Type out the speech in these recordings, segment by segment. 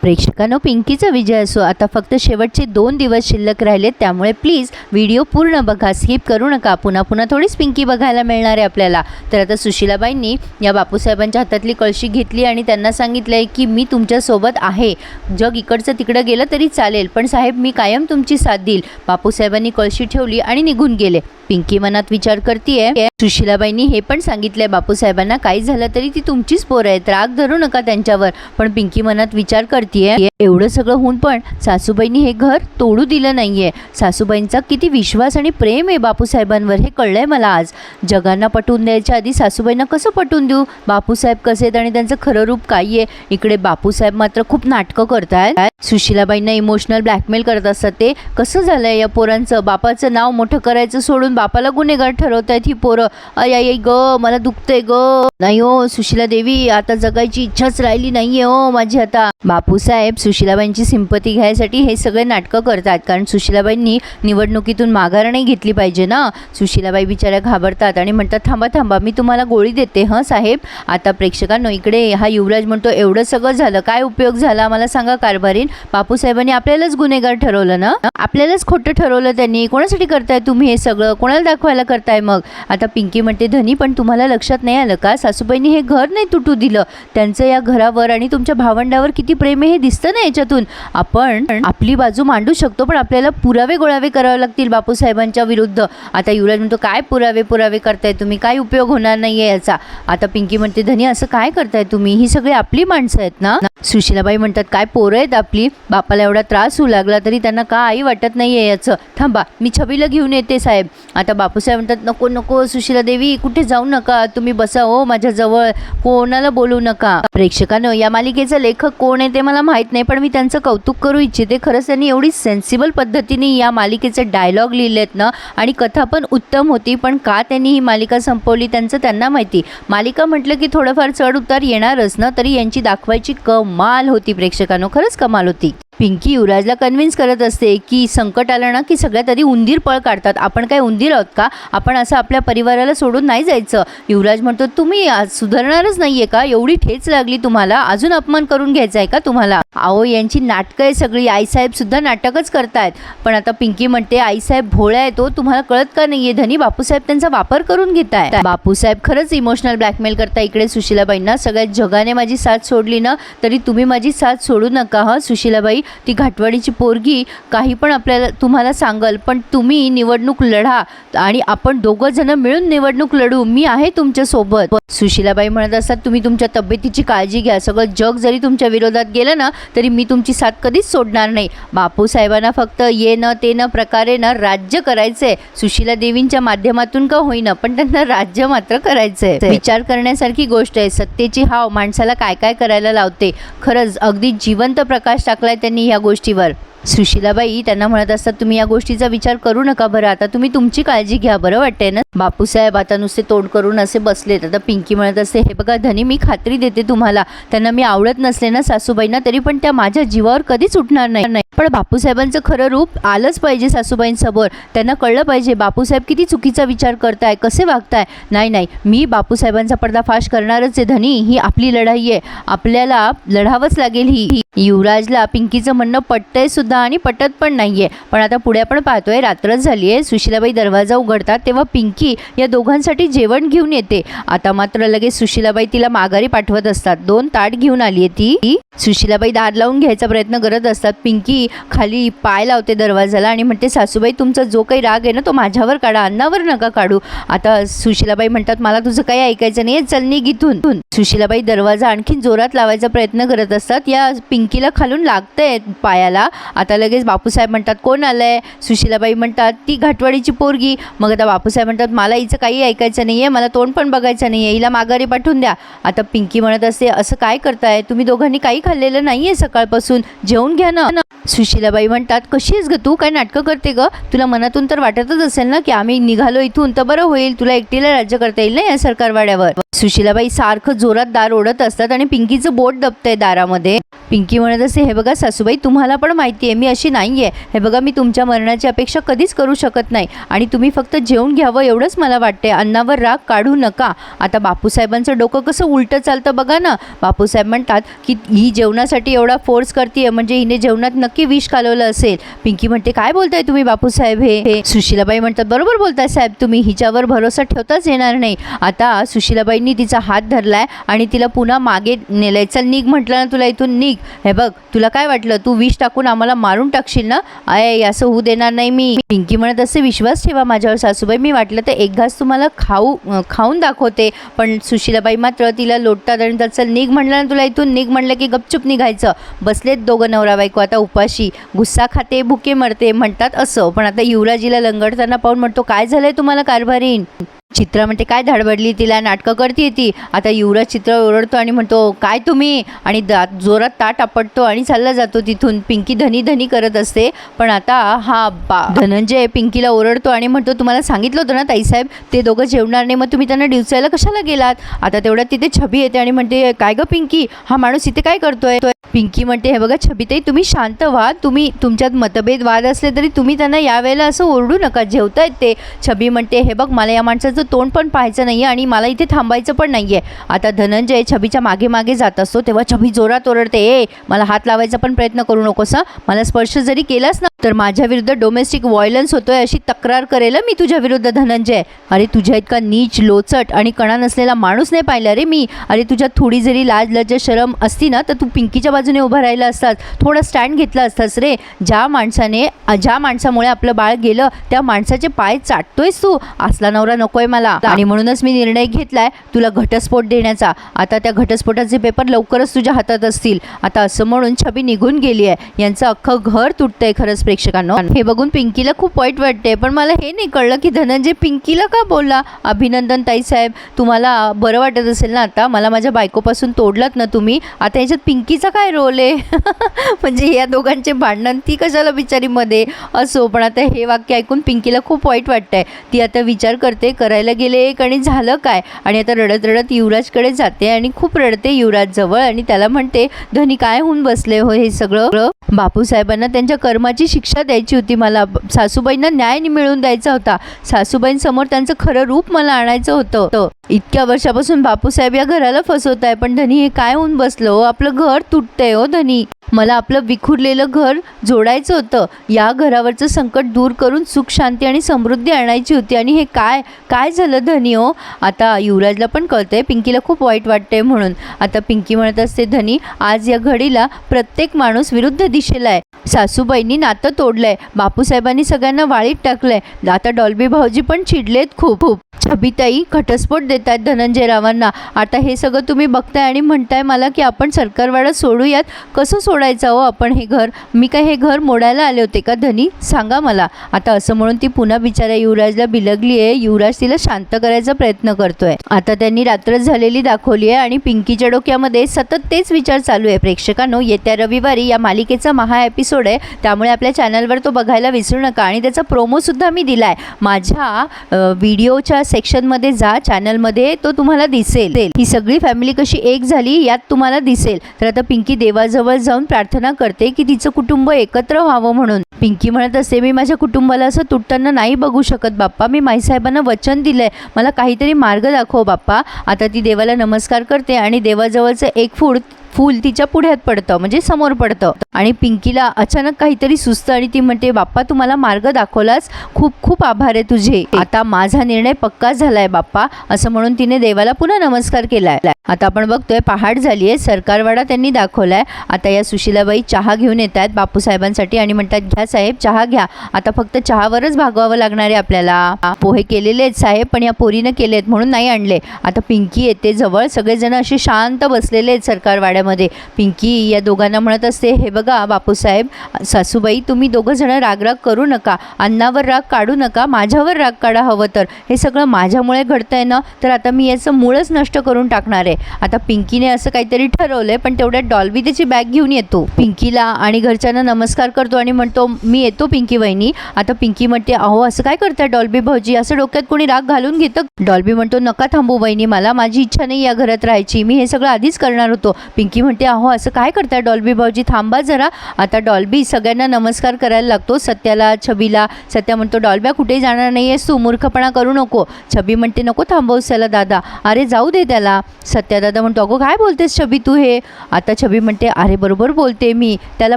प्रेक्षकांनो पिंकीचा विजय असो आता फक्त शेवटचे दोन दिवस शिल्लक राहिलेत त्यामुळे प्लीज व्हिडिओ पूर्ण बघा स्किप करू नका. पुन्हा पुन्हा थोडीच पिंकी बघायला मिळणार आहे आपल्याला. तर आता सुशिलाबाईंनी या बापूसाहेबांच्या हातातली कळशी घेतली आणि त्यांना सांगितलं आहे की मी तुमच्यासोबत आहे. जग इकडचं तिकडं गेलं तरी चालेल पण साहेब मी कायम तुमची साथ देईल. बापूसाहेबांनी कळशी ठेवली आणि निघून गेले. पिंकी मनात विचार करतीये. सुशिलाबाईंनी हे पण सांगितलंय बापूसाहेबांना काही झालं तरी ती तुमचीच पोरं आहेत. राग धरू नका त्यांच्यावर. पण पिंकी मनात विचार करते करतीये एवढं सगळं होऊन पण सासूबाईंनी हे घर तोडू दिलं नाहीये. सासूबाईंचा किती विश्वास आणि प्रेम आहे बापूसाहेबांवर हे कळलंय मला आज. जगांना पटवून द्यायच्या आधी सासूबाईंना कसं पटवून देऊ? बापूसाहेब कसे आहेत आणि त्यांचं खरं रूप काय आहे? इकडे बापूसाहेब मात्र खूप नाटकं करतायत. सुशिलाबाईंना इमोशनल ब्लॅकमेल करत असतात ते. कसं झालंय या पोरांचं? बापाचं नाव मोठं करायचं सोडून बापाला गुन्हेगार ठरवतायत ही पोरं. अय अय ग मला दुखतंय ग. नाही हो सुशिला देवी आता जगायची इच्छाच राहिली नाहीये हो माझी आता. बापूसाहेब सुशिलाबाईंची सिंपती घ्यायसाठी हे सगळे नाटकं करतात. कारण सुशिलाबाईंनी निवडणुकीतून माघार नाही घेतली पाहिजे ना? सुशिलाबाई बिचाऱ्या घाबरतात आणि म्हणतात थांबा थांबा मी तुम्हाला गोळी देते हं साहेब? आता प्रेक्षकांनो इकडे हा युवराज म्हणतो एवढं सगळं झालं काय उपयोग झाला? मला सांगा कारभारीन. बापूसाहेबांनी आपल्यालाच गुन्हेगार ठरवलं ना? आपल्यालाच खोटं ठरवलं त्यांनी. कोणासाठी करताय तुम्ही हे सगळं? कोणाला दाखवायला करताय मग? आता पिंकी म्हणते धनी पण तुम्हाला लक्षात नाही आलं का? सासूबाईंनी हे घर नाही तुटू दिलं. त्यांचं या घरावर आणि तुमच्या भावंडावर किती प्रेम आहे हे दिसतं ना याच्यातून. आपण आपली बाजू मांडू शकतो पण आपल्याला पुरावे गोळावे करावे लागतील बापूसाहेबांच्या विरुद्ध. आता युवराज म्हणतो काय पुरावे पुरावे करताय तुम्ही? काय उपयोग होणार नाहीये याचा? आता पिंकी म्हणते धनी असं काय करताय तुम्ही? ही सगळी आपली माणसं आहेत ना? सुशीलाबाई म्हणतात काय पोरं आहेत आपली? बापाला एवढा त्रास होऊ लागला तरी त्यांना काही वाटत नाहीये याचं? थांबा मी छबीला घेऊन येते साहेब. आता बापूसाहेब म्हणतात नको नको सुशीला देवी कुठे जाऊ नका. तुम्ही बसा हो माझ्याजवळ. कोणाला बोलू नका. प्रेक्षकानं या मालिकेचा लेखक कोण आहे ते मला माहीत नाही पण मी त्यांचं कौतुक करू इच्छिते. खरंच त्यांनी एवढी सेन्सिबल पद्धतीने या मालिकेचे डायलॉग लिहिलेत ना आणि कथा पण उत्तम होती पण का त्यांनी ही मालिका संपवली त्यांचं त्यांना माहिती. मालिका म्हटलं की थोडंफार चढ उतार येणारच ना तरी यांची दाखवायची कमाल होती प्रेक्षकांनो खरंच कमाल होती. पिंकी युवराजला कन्व्हिन्स करत असते की संकट आलं ना की सगळ्यात आधी उंदीर पळ काढतात. आपण काय उंदीर आहोत का? आपण असं आपल्या परिवाराला सोडून नाही जायचं. युवराज म्हणतो तुम्ही आज सुधारणारच नाहीये का? एवढी ठेच लागली तुम्हाला. अजून अपमान करून घ्यायचा आहे का तुम्हाला? अहो यांची नाटकं आहे सगळी. आईसाहेब सुद्धा नाटकच करतायत. पण आता पिंकी म्हणते आईसाहेब भोळा आहे तो हो. तुम्हाला कळत का नाहीये? धनी बापूसाहेब त्यांचा वापर करून घेताय बापूसाहेब खरंच इमोशनल ब्लॅकमेल करता इकडे सुशीलाबाईंना. सगळ्या जगाने माझी साथ सोडली ना तरी तुम्ही माझी साथ सोडू नका हा सुशीलाबाई. ती घाटवाडीची पोरगी काही पण आपल्याला तुम्हाला सांगल पण तुम्ही निवडणूक लढा आणि आपण दोघं जण मिळून निवडणूक लढू. मी आहे तुमच्यासोबत सुशीलाबाई म्हणत असतात तुम्ही तुमच्या तब्येतीची काळजी घ्या. सगळं जग जरी तुमच्या विरोधात गेलं ना तरी मी तुमची साथ कधीच सोडणार नाही. बापू साहेबांना फक्त ये न ते न प्रकारे ना राज्य करायचंय. सुशिला देवींच्या माध्यमातून का होईना पण त्यांना राज्य मात्र करायचंय. विचार करण्यासारखी गोष्ट आहे. सत्तेची हाव माणसाला काय काय करायला लावते? खरंच अगदी जिवंत प्रकाश टाकलाय त्यांनी ह्या गोष्टीवर. सुशिलाबाई त्यांना म्हणत असतात तुम्ही या गोष्टीचा विचार करू नका बरं आता तुम्ही तुमची काळजी घ्या बरं वाटतंय ना? बापूसाहेब आता नुसते तोंड करून असे बसलेत. आता पिंकी म्हणत असते हे बघा धनी मी खात्री देते तुम्हाला. त्यांना मी आवडत नसले ना सासूबाईंना तरी पण त्या माझ्या जीवावर कधीच उठणार नाही. नाही. पण बापूसाहेबांचं खरं रूप आलंच पाहिजे सासूबाईंसमोर. त्यांना कळलं पाहिजे बापूसाहेब किती चुकीचा विचार करताय कसे वागताय? नाही नाही मी बापूसाहेबांचा पर्दाफाश करणारच आहे धनी ही आपली लढाई आहे. आपल्याला लढावंच लागेल ही. ही. युवराजला पिंकीचं म्हणणं पटतंय सुद्धा आणि पटत पण नाहीये. पण आता पुढे आपण पाहतोय रात्रच झाली आहे सुशिलाबाई दरवाजा उघडतात तेव्हा पिंकी या दोघांसाठी जेवण घेऊन येते. आता मात्र लगेच सुशिलाबाई तिला माघारी पाठवत असतात. दोन ताट घेऊन आली आहे ती. सुशिलाबाई दार लावून घ्यायचा प्रयत्न करत असतात. पिंकी खाली पाय लावते दरवाजाला आणि म्हणते सासूबाई तुमचा जो काही राग आहे ना तो माझ्यावर काढा अन्नावर नका काढू. आता सुशीलाबाई म्हणतात मला तुझं काही ऐकायचं नाही चल नी गीतून सुशीलाबाई दरवाजा आणखीन जोरात लावायचा प्रयत्न करत असतात. या पिंकीला खालून लागतंय पायाला. आता लगेच बापूसाहेब म्हणतात कोण आलंय? सुशीलाबाई म्हणतात ती घाटवाडीची पोरगी. मग आता बापूसाहेब म्हणतात मला हिचं काही ऐकायचं नाहीये मला तोंड पण बघायचं नाहीये हिला माघारी पाठवून द्या. आता पिंकी म्हणत असते असं काय करताय? तुम्ही दोघांनी काही खाल्लेलं नाहीये सकाळपासून जेवून घ्या ना. सुशीलाबाई म्हणतात कशी आहेस ग तू? काय नाटकं करते ग? तुला मनातून तर वाटतच असेल ना की आम्ही निघालो इथून तर बरं होईल तुला एकटीला राज्य करता येईल ना या सरकारवाड्यावर? सुशीलाबाई सारखं जोरात दार ओढत असतात आणि पिंकीचं बोट दबतंय दारामध्ये. पिंकी म्हणत असते हे बघा सासूबाई तुम्हाला पण माहिती आहे मी अशी नाही आहे हे बघा मी तुमच्या मरणाची अपेक्षा कधीच करू शकत नाही आणि तुम्ही फक्त जेवून घ्यावं एवढंच मला वाटते अन्नावर राग काढू नका. आता बापूसाहेबांचं डोकं कसं उलटं चालतं बघा ना. बापूसाहेब म्हणतात की ही जेवणासाठी एवढा फोर्स करते म्हणजे हिने जेवणात नक्की विष कालवलं असेल. पिंकी म्हणते काय बोलताय तुम्ही बापूसाहेब हे? हे सुशीलाबाई म्हणतात बरोबर बोलताय साहेब तुम्ही हिच्यावर भरोसा ठेवताच येणार नाही. आता सुशीलाबाईंनी तिचा हात धरलाय आणि तिला पुन्हा मागे नेलाय. चल निघ म्हटलं ना तुला इथून निघ. हे बघ तुला काय वाटलं? तू विष टाकून आम्हाला मारून टाकशील ना? अय असं होऊ देणार नाही मी. पिंकी म्हणत असे विश्वास ठेवा माझ्यावर सासूबाई. मी वाटलं तर एक घास तुम्हाला खाऊ खाऊन दाखवते. पण सुशीलाबाई मात्र तिला लोटतात आणि तर चल निघ म्हणलं ना तुला इथून निघ म्हणलं की गपचूप निघायचं. बसलेत दोघं नवरा बायको. आता अशी गुस्सा खाते भुके मरते म्हणतात असं. पण आता युवराजीला लंगडताना पाहून म्हणतो काय झालंय तुम्हाला कारभारीन? चित्रा म्हणते काय धडबडली तिला? नाटकं करते ती. आता युवराज चित्र ओरडतो आणि म्हणतो काय तुम्ही? आणि दात जोरात ताट आपटतो आणि चालला जातो तिथून. पिंकी धनी धनी करत असते. पण आता हा बा धनंजय पिंकीला ओरडतो आणि म्हणतो तुम्हाला सांगितलं होतं ना ताईसाहेब ते दोघं जेवणार नाही. मग तुम्ही त्यांना डिवचायला कशाला गेलात? आता तेवढ्यात तिथे छबी येते आणि म्हणते काय गं पिंकी? हा माणूस इथे काय करतोय? पिंकी म्हणते हे बघा छबीताई तुम्ही शांत व्हा. तुम्ही तुमच्यात मतभेद वाद असले तरी तुम्ही त्यांना यावेळेला असं ओरडू नका. जेवतायत ते. छबी म्हणते हे बघ मला या माणसाचं तोंड पण पाहायचं नाही आहे आणि मला इथे थांबायचं पण नाही आहे आता धनंजय छबीच्या मागे मागे जात असतो तेव्हा छबी जोरात ओरडते ए मला हात लावायचा पण प्रयत्न करू नकोस हं? मला स्पर्श जरी केलास ना तर माझ्या विरुद्ध डोमेस्टिक व्हायलन्स होतोय अशी तक्रार करेल मी तुझ्या विरुद्ध धनंजय. अरे तुझ्या इतका नीच लोचट आणि कणा नसलेला माणूस नाही पाहिला रे मी. अरे तुझ्या थोडी जरी लाज लज्ज शरम असती ना तर तू पिंकीच्या बाजूने उभा राहिला असतास. थोडा स्टँड घेतला असतास रे. ज्या माणसाने ज्या माणसामुळे आपलं बाळ गेलं त्या माणसाचे पाय चाटतोयस तू. असला नवरा नकोय मला. आणि म्हणूनच मी निर्णय घेतलाय तुला घटस्फोट देण्याचा. आता त्या घटस्फोटाचे पेपर लवकरच तुझ्या हातात असतील. आता असं म्हणून छबी निघून गेली आहे. यांचं अख्खं घर तुटतंय खरंच प्रेक्षकांनो. हे बघून पिंकीला खूप वाईट वाटते पण मला हे नाही कळलं की धनंजय पिंकीला का बोलला? अभिनंदन ताईसाहेब तुम्हाला बरं वाटत असेल ना आता? मला माझ्या बायकोपासून तोडलात ना तुम्ही? आता याच्यात पिंकीचा काय रोल आहे? म्हणजे या दोघांचे भांडण ती कशाला बिचारी मध्ये असो पण आता हे वाक्य ऐकून पिंकीला खूप वाईट वाटतंय. ती आता विचार करते करायला गेले एक आणि झालं काय? आणि आता रडत रडत युवराजकडे जाते आणि खूप रडते युवराज जवळ आणि त्याला म्हणते धनी काय होऊन बसले हो हे सगळं? बापूसाहेबांना त्यांच्या कर्माची शिक्षा द्यायची होती. मला सासूबाईंना न्याय मिळवून द्यायचा होता. सासूबाईंसमोर त्यांचं खरं रूप मला आणायचं होतं. तर इतक्या वर्षापासून बापूसाहेब या घराला फसवत आहे. पण धनी हे काय होऊन बसलं हो? आपलं घर तुटतंय हो धनी. मला आपलं विखुरलेलं घर जोडायचं होतं. या घरावरचं संकट दूर करून सुख शांती आणि समृद्धी आणायची होती. आणि हे काय काय झालं धनी हो? आता युवराजला पण कळतंय. पिंकीला खूप वाईट वाटतंय म्हणून. आता पिंकी म्हणत असते धनी आज या घडीला प्रत्येक माणूस विरुद्ध दिशेला आहे सासूबाईंनी नातं तोडलंय. बापूसाहेबांनी सगळ्यांना वाळीत टाकलंय. आता डॉल्बी भाऊजी पण चिडलेत खूप खूप. छबिताई घटस्फोट देत आहेत धनंजय रावांना आता हे सगळं तुम्ही बघताय आणि म्हणताय मला की आपण सरकारवाडा सोडूयात. कसं सोडायचं हो आपण हे घर? मी काय हे घर मोडायला आले होते का धनी? सांगा मला. आता असं म्हणून ती पुन्हा बिचाऱ्या युवराजला बिलगली आहे. युवराज तिला शांत करायचा प्रयत्न करतोय. आता त्यांनी रात्र झालेली दाखवली आहे आणि पिंकीच्या डोक्यामध्ये सतत तेच विचार चालू आहे. प्रेक्षकांनो येत्या रविवारी या मालिकेचा महा एपिसोड आहे. त्यामुळे आपल्या चॅनलवर तो बघायला विसरू नका. आणि त्याचा प्रोमोसुद्धा मी दिला आहे माझ्या व्हिडिओच्या सेक्शनमध्ये जा चॅनलमध्ये तो तुम्हाला दिसेल. ही सगळी फॅमिली कशी एक झाली यात तुम्हाला दिसेल. तर आता पिंकी देवाजवळ जाऊन प्रार्थना करते की तिचं कुटुंब एकत्र व्हावं म्हणून. पिंकी म्हणत असते मी माझ्या कुटुंबाला असं तुटताना नाही बघू शकत बाप्पा. मी माईसाहेबांना वचन दिलं आहे मला काहीतरी मार्ग दाखव बाप्पा. आता ती देवाला नमस्कार करते आणि देवाजवळचं एक फूड फूल तिच्या पुढ्यात पडतं म्हणजे समोर पडतं. आणि पिंकीला अचानक काहीतरी सुचतं आणि ती म्हणते बाप्पा तू मला मार्ग दाखवलास. खूप खूप आभार आहे तुझे. आता माझा निर्णय पक्का झालाय बाप्पा असं म्हणून तिने देवाला पुन्हा नमस्कार केलाय. आता आपण बघतोय पहाट झाली आहे. सरकारवाडा त्यांनी दाखवलाय. आता या सुशीलाबाई चहा घेऊन येत आहेत बापूसाहेबांसाठी आणि म्हणतात घ्या साहेब चहा घ्या. आता फक्त चहावरच भागवावं लागणार आहे आपल्याला. पोहे केलेले आहेत साहेब पण या पोरीनं केले आहेत म्हणून नाही आणले. आता पिंकी येते जवळ. सगळेजण असे शांत बसलेले आहेत सरकारवाड्या वाड्यामध्ये पिंकी या दोघांना म्हणत असते हे बघा बापूसाहेब सासूबाई तुम्ही दोघं जण रागराग करू नका. अन्नावर राग काढू नका माझ्यावर राग काढा हवं तर. हे सगळं माझ्यामुळे घडतं आहे ना? तर आता मी याचं मूळच नष्ट करून टाकणार आहे. आता पिंकीने असं काहीतरी ठरवलं आहे पण तेवढ्यात डॉल्बी त्याची बॅग घेऊन येतो. पिंकीला आणि घरच्यांना नमस्कार करतो आणि म्हणतो मी येतो पिंकी वहिनी. आता पिंकी म्हणते अहो असं काय करताय डॉल्बी भाऊजी? असं डोक्यात कोणी राग घालून घेतं? डॉल्बी म्हणतो नका थांबू वहिनी मला माझी इच्छा नाही या घरात राहायची. मी हे सगळं आधीच करणार होतो. पिंकी पिंकी म्हणते अहो असं काय करताय? डॉल्बी भाऊजी थांबा जरा. आता डॉल्बी सगळ्यांना नमस्कार करायला लागतो. सत्याला छबीला सत्या म्हणतो डॉल्ब्या कुठेही जाणार नाही आहेस तू मूर्खपणा करू नको. छबी म्हणते नको थांबवूस त्याला दादा. अरे जाऊ दे त्याला. सत्या दादा म्हणतो अगो काय बोलतेस छबी तू हे? आता छबी म्हणते अरे बरोबर बोलते मी. त्याला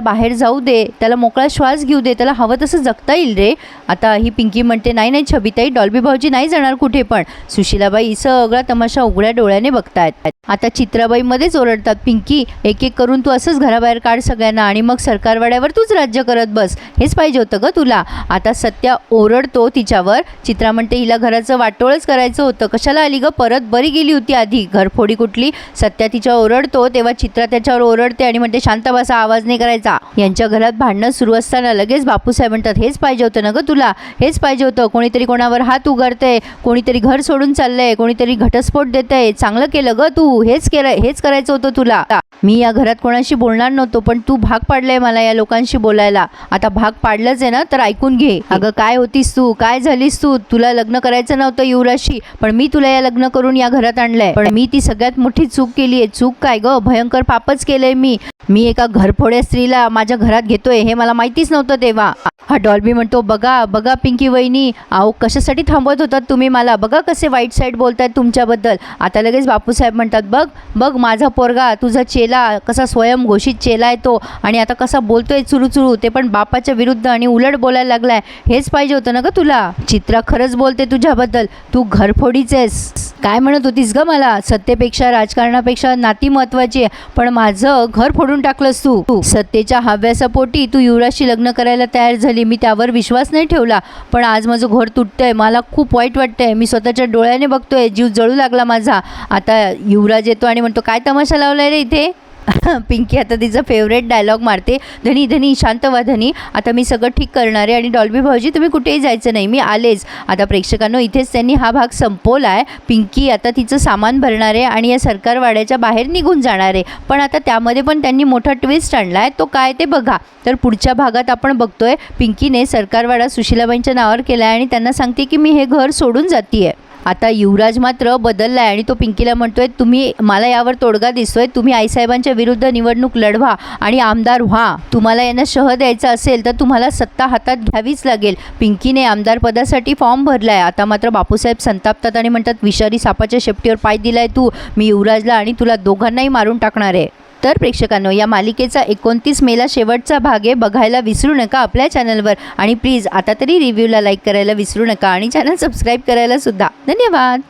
बाहेर जाऊ दे. त्याला मोकळा श्वास घेऊ दे. त्याला हवं तसं जगता येईल रे. आता ही पिंकी म्हणते नाही नाही छबीताई डॉल्बी भाऊजी नाही जाणार कुठे पण. सुशीलाबाई सगळा तमाशा उघड्या डोळ्याने बघतायत. आता चित्राबाईमध्येच ओरडतात पिंकी. की एक एक करून तू असंच घराबाहेर काढ सगळ्यांना आणि मग सरकारवाड्यावर तूच राज्य करत बस. हेच पाहिजे होतं ग तुला. आता सत्या ओरडतो तिच्यावर. चित्रा म्हणते हिला घराचं वाटोळच करायचं होतं. कशाला आली ग? परत बरी गेली होती आधी. घरफोडी कुठली? सत्या तिच्यावर ओरडतो तेव्हा चित्रा त्याच्यावर ओरडते आणि म्हणते शांत बसा आवाज नाही करायचा. यांच्या घरात भांडणं सुरू असताना लगेच बापूसाहेब म्हणतात हेच पाहिजे होतं ना ग तुला? हेच पाहिजे होतं. कोणीतरी कोणावर हात उगारतंय कोणीतरी घर सोडून चाललंय. कोणीतरी घटस्फोट देतंय. चांगलं केलं ग तू. हेच केलं हेच करायचं होतं तुला. मी या घरात कोणाशी बोलणार नव्हतो पण तू भाग पाडलाय मला या लोकांशी बोलायला. आता भाग पाडलंच आहे ना तर ऐकून घे. अगं काय होतीस तू? काय झालीस तू? तुला लग्न करायचं नव्हतं युवराशी पण मी तुला या लग्न करून या घरात आणलंय. पण मी ती सगळ्यात मोठी चूक केली आहे चूक काय ग? भयंकर पापच केलंय मी. मी एका घरफोड्या स्त्रीला माझ्या घरात घेतोय हे मला माहितीच नव्हतं तेव्हा. हा डॉल्बी म्हणतो बघा बघा पिंकी वहिनी अहो कशासाठी थांबवत होतात तुम्ही मला? बघा कसे वाईट साईड बोलतायत तुमच्याबद्दल. आता लगेच बापूसाहेब म्हणतात बघ बघ माझा पोरगा तुझा चेला कसा स्वयंघोषित चेला आहे तो आणि आता कसा बोलतोय चुरू चुरू ते पण बापाच्या विरुद्ध आणि उलट बोलायला लागलाय. हेच पाहिजे होतं ना ग तुला? चित्रा खरंच बोलते तुझ्याबद्दल. तू घरफोडीच आहेस. काय म्हणत होतीस ग मला? सत्तेपेक्षा राजकारणापेक्षा नाती महत्वाची आहे. पण माझं घर फोडून टाकलंस तू. तू सत्तेच्या हव्यासापोटी तू युवराजशी लग्न करायला तयार झाली. मी त्यावर विश्वास नाही ठेवला. पण आज माझं घर तुटतंय. मला खूप वाईट वाटतंय. मी स्वतःच्या डोळ्याने बघतोय. जीव जळू लागला माझा. आता युवराज येतो आणि म्हणतो काय तमाशा लावलाय रे इथे? पिंकी आता तिचं फेवरेट डायलॉग मारते. धनी धनी शांत वा धनी. आता मी सगळं ठीक करणार आहे आणि डॉल्बी भाऊजी तुम्ही कुठेही जायचं नाही. मी आलेच. आता प्रेक्षकांनो इथेच त्यांनी हा भाग संपवला आहे पिंकी आता तिचं सामान भरणार आहे आणि या सरकारवाड्याच्या बाहेर निघून जाणार आहे. पण आता त्यामध्ये पण त्यांनी मोठा ट्विस्ट आणला आहे तो काय ते बघा. तर पुढच्या भागात आपण बघतोय पिंकीने सरकारवाडा सुशिलाबाईंच्या नावावर केला आहे आणि त्यांना सांगते की मी हे घर सोडून जाते आहे आता युवराज मात्र बदलला आहे आणि तो पिंकीला म्हणतोय तुम्ही मला यावर तोडगा दिसतोय तुम्ही आईसाहेबांच्या विरुद्ध निवडणूक लढवा आणि आमदार व्हा. तुम्हाला यांना शह द्यायचा असेल तर तुम्हाला सत्ता हातात घ्यावीच लागेल. पिंकीने आमदार पदासाठी फॉर्म भरलाय. आता मात्र बापूसाहेब संतापतात आणि म्हणतात विषारी सापाच्या शेपटीवर पाय दिलाय तू. मी युवराजला आणि तुला दोघांनाही मारून टाकणार आहे. तर प्रेक्षकांनो या मालिकेचा एकोणतीस मेला शेवटचा भाग आहे. बघायला विसरू नका आपल्या चॅनलवर. आणि प्लीज आता तरी रिव्ह्यूला लाईक करायला विसरू नका आणि चॅनल सबस्क्राईब करायला सुद्धा. धन्यवाद!